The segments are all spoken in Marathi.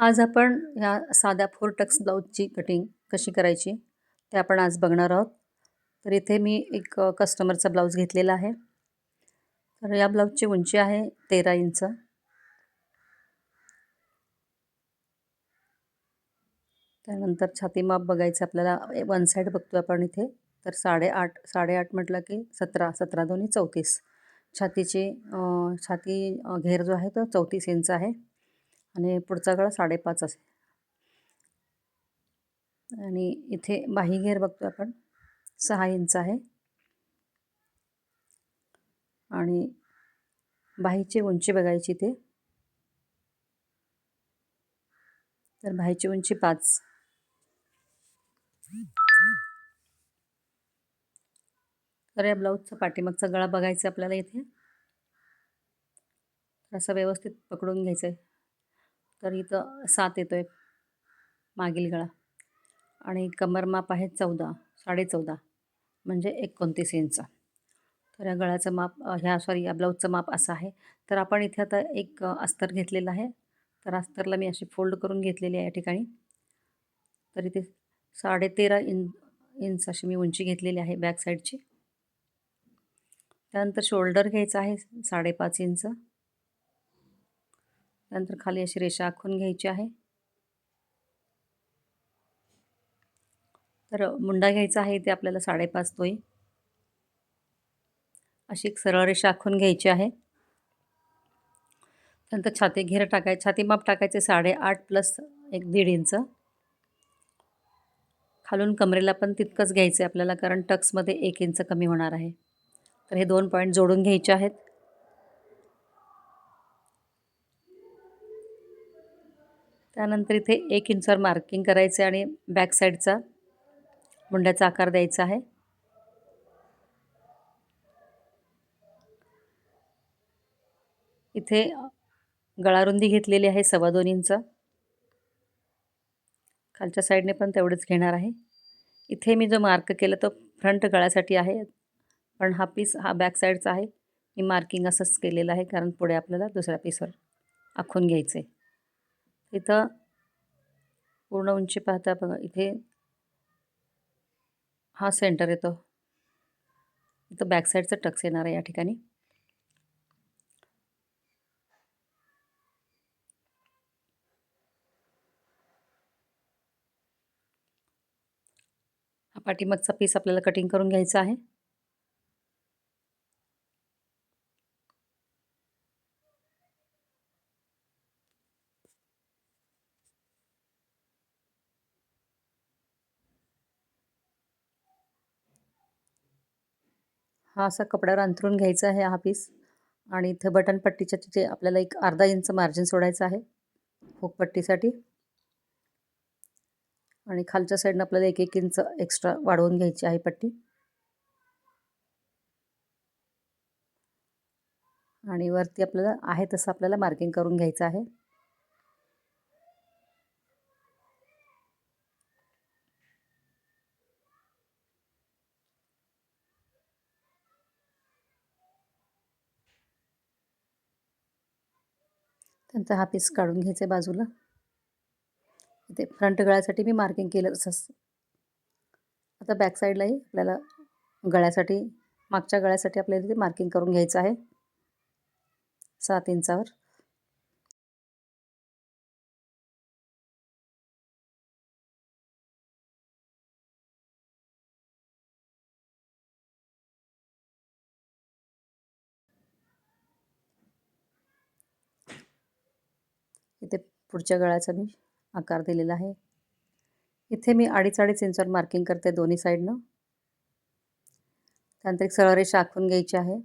आज आपण ह्या साध्या फोर टक्स ब्लाऊजची कटिंग कशी करायची ते आपण आज बघणार आहोत. तर इथे मी एक कस्टमरचा ब्लाऊज घेतलेला आहे. तर या ब्लाऊजची उंची आहे तेरा इंच. त्यानंतर छाती माप बघायचं आपल्याला वन साईड बघतो आपण इथे. तर साडेआठ साडेआठ म्हटलं की सतरा सतरा दोन्ही चौतीस. छातीची छाती घेर जो आहे तो चौतीस इंच आहे. आणि पुढचा गळा साडेपाच असेल. आणि इथे बाही घेर बघतो आपण. सहा इंच आहे. आणि बाहीची उंची बघायची ते तर बाहीची उंची पाच. तर या ब्लाऊजचा पाठीमागचा गळा बघायचा आपल्याला इथे. असं व्यवस्थित पकडून घ्यायचं आहे तर इथं सात येतो आहे मागील गळा. आणि कमर माप आहे चौदा साडेचौदा म्हणजे एकोणतीस इंच. तर या गळ्याचं माप ह्या सॉरी या ब्लाऊजचं माप असं आहे. तर आपण इथे आता एक अस्तर घेतलेलं आहे. तर अस्तरला मी अशी फोल्ड करून घेतलेली आहे या ठिकाणी. तर इथे साडेतेरा इंच इंच अशी मी उंची घेतलेली आहे बॅक साईडची. त्यानंतर शोल्डर घ्यायचं आहे साडेपाच इंच. त्यानंतर खाली अशी रेषा आखून घ्यायची आहे. तर मुंडा घ्यायचा आहे इथे आपल्याला साडेपाच तोही अशी एक सरळ रेषा आखून घ्यायची आहे. त्यानंतर छाती घेर टाकाय छाती माप टाकायचे साडेआठ प्लस एक दीड इंच. खालून कमरेला पण तितकंच घ्यायचं आहे आपल्याला कारण टक्समध्ये एक इंच कमी होणार आहे. तर हे दोन पॉईंट जोडून घ्यायचे आहेत. त्यानंतर इथे एक इंचवर मार्किंग करायचं आणि बॅक साईडचा मुंड्याचा आकार द्यायचा आहे. इथे गळारुंदी घेतलेली आहे सव्वा दोन इंच. खालच्या साईडने पण तेवढंच घेणार आहे. इथे मी जो मार्क केला तो फ्रंट गळ्यासाठी आहे पण हा पीस हा बॅक साईडचा आहे. मी मार्किंग असंच केलेलं आहे कारण पुढे आपल्याला दुसऱ्या पीसवर आखून घ्यायचं आहे इथं पूर्ण उंची पाहता बघा इथे हा सेंटर येतो. इथं बॅक साईडचं टक्स येणार आहे या ठिकाणी. हा पाठीमागचा पीस आपल्याला कटिंग करून घ्यायचा आहे. हा असा कपड्यावर अंथरून घ्यायचा आहे हा पीस आणि इथं बटनपट्टीच्या तिथे आपल्याला एक अर्धा इंच मार्जिन सोडायचं आहे हुकपट्टीसाठी आणि खालच्या साईडनं आपल्याला एक एक इंच एक्स्ट्रा वाढवून घ्यायची आहे पट्टी. आणि वरती आपल्याला आहे तसं आपल्याला मार्किंग करून घ्यायचं आहे. त्यांचा हा पीस काढून घ्यायचा आहे बाजूला. इथे फ्रंट गळ्यासाठी मी मार्किंग केलं असंच आता बॅक साईडलाही आपल्याला गळ्यासाठी मागच्या गळ्यासाठी आपल्याला इथे मार्किंग करून घ्यायचं आहे. सात इंचावर. इथे पुढच्या गळ्याचा मी आकार दिलेला आहे. इथे मी अडीच अडीच इंचावर मार्किंग करते दोन्ही साईडनं त्यानंतर एक सरळ रेषा आखून घ्यायची आहे.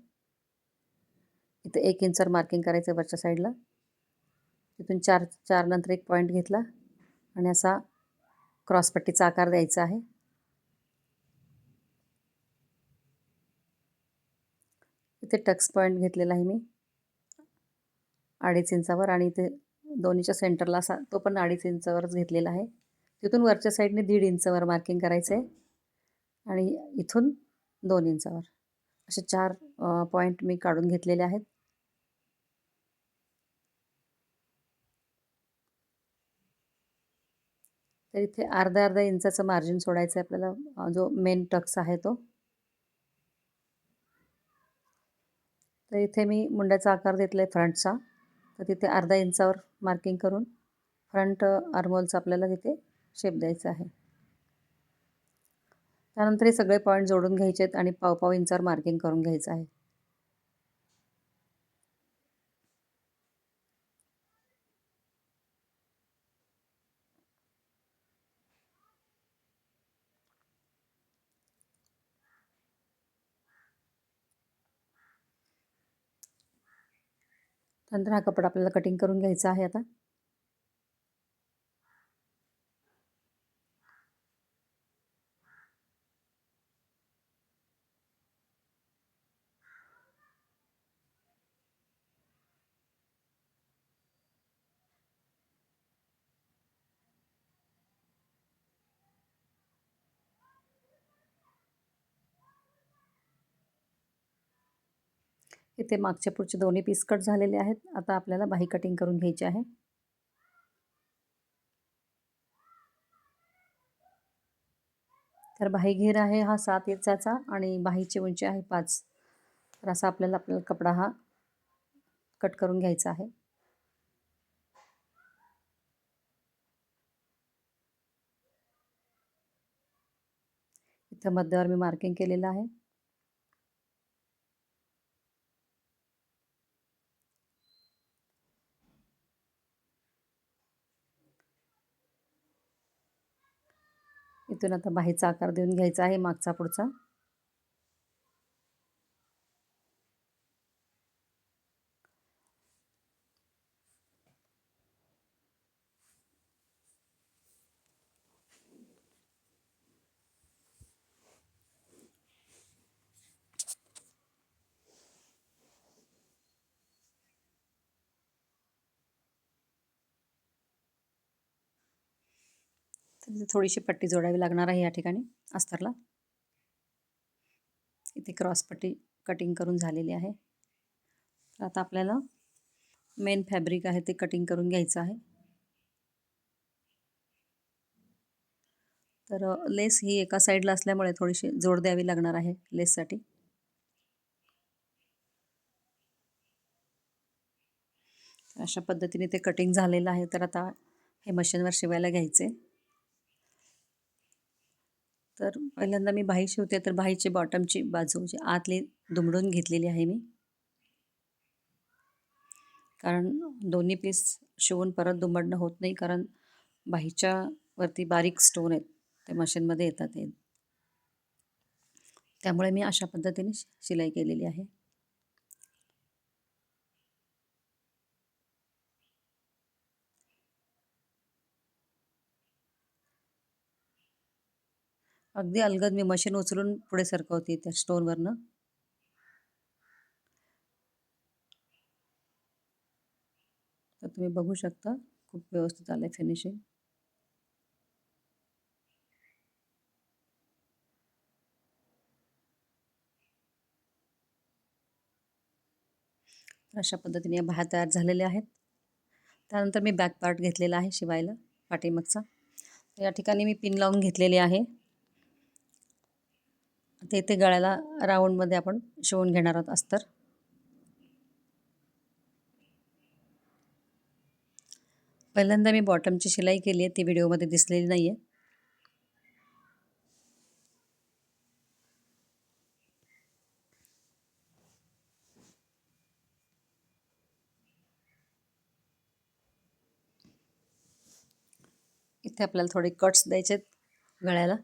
इथे एक इंचवर मार्किंग करायचं आहे वरच्या साईडला तिथून चार चार नंतर एक पॉईंट घेतला आणि असा क्रॉसपट्टीचा आकार द्यायचा आहे. इथे टक्स पॉईंट घेतलेला आहे मी. अडीच इंचावर आणि इथे दोन्हीच्या सेंटरला असा तो पण अडीच इंचावरच घेतलेला आहे. तिथून वरच्या साईडने दीड इंचावर मार्किंग करायचं आहे आणि इथून दोन इंचावर. असे चार पॉईंट मी काढून घेतलेले आहेत. तर इथे अर्धा अर्धा इंचाचं मार्जिन सोडायचं आहे आपल्याला जो मेन टक्स आहे तो. तर इथे मी मुंड्याचा आकार घेतला आहे फ्रंटचा. तर तिथे अर्धा इंचावर मार्किंग करून फ्रंट आर्मोलचा आपल्याला तिथे शेप द्यायचा आहे. त्यानंतर हे सगळे पॉईंट जोडून घ्यायचे आहेत आणि पाव पाव इंचावर मार्किंग करून घ्यायचं आहे. त्यानंतर हा कपडा आपल्याला कटिंग करून घ्यायचा आहे आता. इथे मागच्या पुढचे दोन्ही पीस कट झालेले आहेत. आता आपल्याला बाही कटिंग करून घ्यायची आहे. तर बाही घेर आहे हा सात इंचाचा आणि बाहीची उंची आहे पाच. तर असा आपल्याला आपल्याला कपडा हा कट करून घ्यायचा आहे. इथं मध्यावर मी मार्किंग केलेलं आहे. इथून आता बाहेरचा आकार देऊन घ्यायचा आहे मागचा पुढचा. तर थोडीशी पट्टी जोडावी लागणार आहे या ठिकाणी अस्तरला. इथे क्रॉस पट्टी कटिंग करून झालेली आहे. तर आता आपल्याला मेन फॅब्रिक आहे ते कटिंग करून घ्यायचं आहे. तर लेस ही एका साईडला असल्यामुळे थोडीशी जोड द्यावी लागणार आहे लेससाठी. अशा पद्धतीने ते कटिंग झालेलं आहे. तर आता हे मशीनवर शिवायला घ्यायचे. तर पहिल्यांदा मी बाही शिवते तर बाहीची बॉटमची बाजू जी आतली दुमडून घेतलेली आहे मी. कारण दोन्ही पीस शिवून परत दुमडणं होत नाही कारण बाहीच्या वरती बारीक स्टोन आहेत ते मशीनमध्ये येतात ते त्यामुळे मी अशा पद्धतीने शिलाई केलेली आहे. अगदी अलगद मी मशीन उचलून पुढे सरकवते त्या स्टोनवरनं तर तुम्ही बघू शकता खूप व्यवस्थित आलं आहे फिनिशिंग अशा पद्धतीने या बाह्या तयार झालेल्या आहेत. त्यानंतर मी बॅक पार्ट घेतलेला आहे शिवायला पाठीमागचा. या ठिकाणी मी पिन लावून घेतलेली आहे. ते इथे गळ्याला राऊंडमध्ये आपण शिवून घेणार आहोत अस्तर. पहिल्यांदा मी बॉटमची शिलाई केली आहे ती व्हिडिओमध्ये दिसलेली नाही आहे इथे आपल्याला थोडे कट्स द्यायचे आहेत गळ्याला.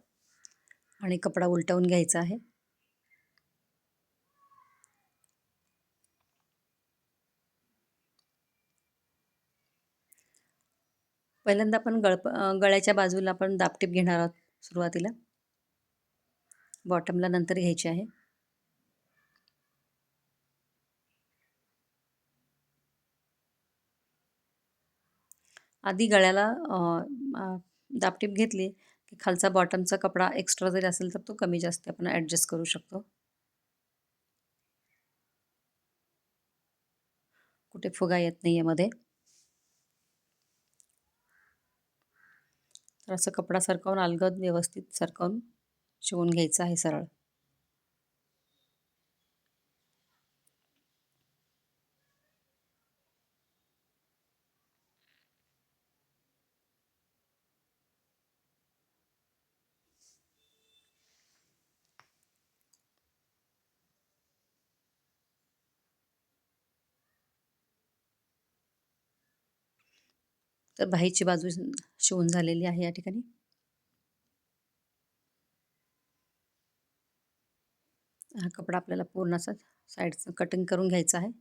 आणि कपडा उलटवून घ्यायचा आहे. पहिल्यांदा आपण गळप गळ्याच्या बाजूला आपण दापटीप घेणार आहोत सुरुवातीला. बॉटमला नंतर घ्यायची आहे. आधी गळ्याला दापटीप घेतली. की खालचा बॉटमचा कपडा एक्स्ट्रा जरी असेल तर तो कमी जास्त आपण ॲडजस्ट करू शकतो. कुठे फुगा येत नाही आहे मध्ये. तर असं कपडा सरकवून अलगद व्यवस्थित सरकवून शिवून घ्यायचं आहे सरळ. तर बाहीची बाजू शिवून झालेली आहे या ठिकाणी. हा कपडा आपल्याला पूर्ण असा साईडचं कटिंग करून घ्यायचा आहे.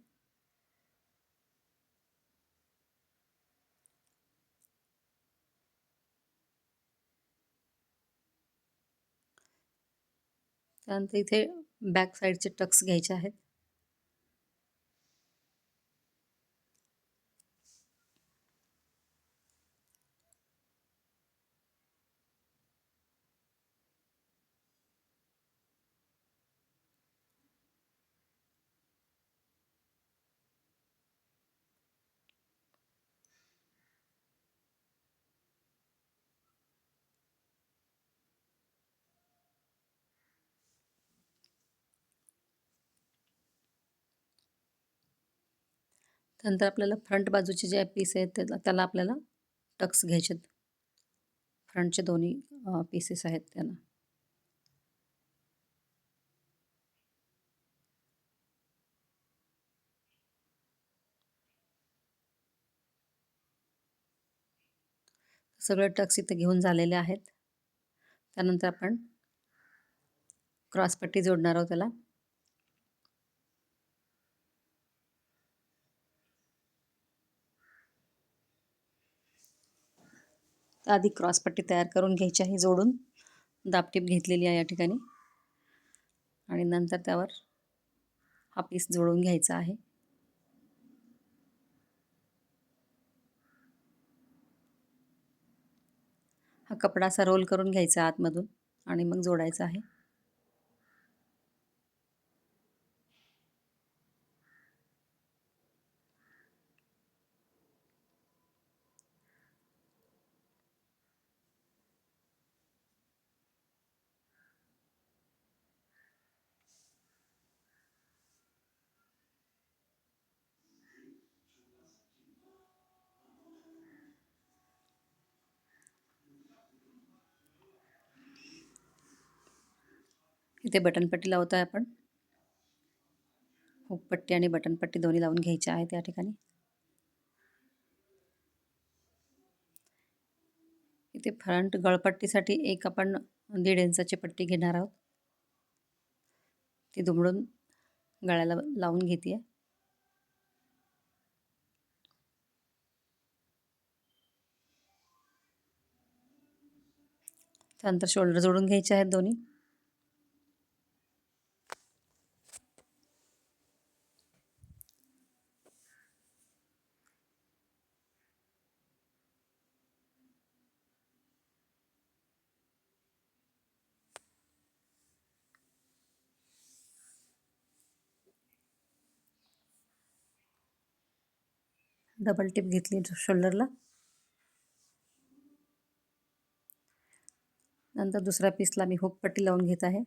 त्यानंतर इथे बॅक साईडचे टक्स घ्यायचे आहेत. त्यानंतर आपल्याला फ्रंट बाजूचे जे पीस आहेत त्याला त्याला आपल्याला टक्स घ्यायचे फ्रंटचे दोन्ही पीसेस आहेत त्यांना सगळे टक्स इथं घेऊन झालेले आहेत. त्यानंतर आपण क्रॉसपट्टी जोडणार आहोत त्याला. आधी क्रॉसपट्टी तयार करून घ्यायची आहे जोडून. दापटीप घेतलेली आहे या ठिकाणी. आणि नंतर त्यावर हा पीस जोडून घ्यायचा आहे. हा कपडा असा रोल करून घ्यायचा आतमधून आणि मग जोडायचा आहे. इथे बटनपट्टी लावतो आहे आपण. हुकपट्टी आणि बटनपट्टी दोन्ही लावून घ्यायच्या आहेत या ठिकाणी. इथे फ्रंट गळपट्टीसाठी एक आपण दीड इंचाची पट्टी घेणार आहोत. ती दुमडून गळ्याला लावून घेते त्यानंतर शोल्डर जोडून घ्यायचे आहेत दोन्ही. डबल टिप घेतली शोल्डरला नंतर दुसऱ्या पीसला मी हुक पट्टी लावून घेत आहे.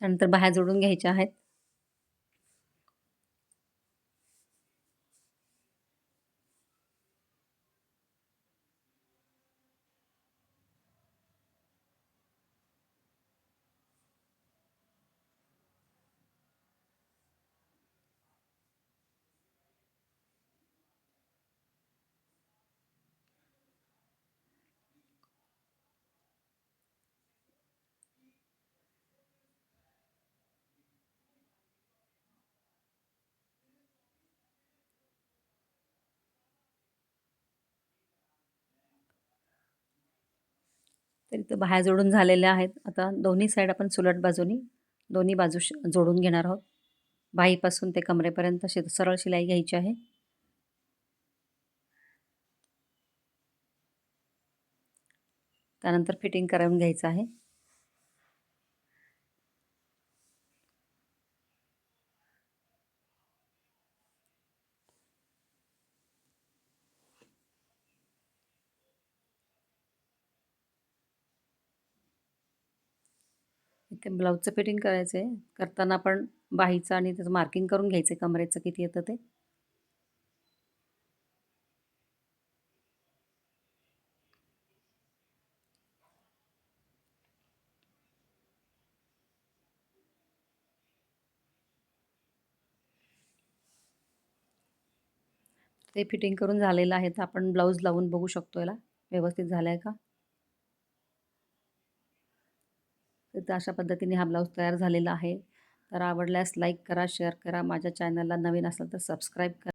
त्यानंतर बाहेर जोडून घ्यायच्या आहेत. तर इथं बाह्या जोडून झालेल्या आहेत. आता दोन्ही साईड आपण सुलट बाजूनी दोन्ही बाजू जोडून घेणार आहोत. बाहीपासून ते कमरेपर्यंत शि सरळ शिलाई घ्यायची आहे. त्यानंतर फिटिंग करून घ्यायचं आहे. ते ब्लाऊजचं फिटिंग करायचं आहे करताना आपण बाहीचं आणि त्याचं मार्किंग करून घ्यायचं आहे कमरेचं किती येतं ते. ते फिटिंग करून झालेलं आहे तर आपण ब्लाऊज लावून बघू शकतो याला. व्यवस्थित झालं आहे का? तर अशा पद्धतीने हा ब्लाऊज तयार झालेला आहे. तर आवडल्यास लाईक करा शेअर करा. माझ्या चॅनलला नवीन असेल तर सबस्क्राईब करा.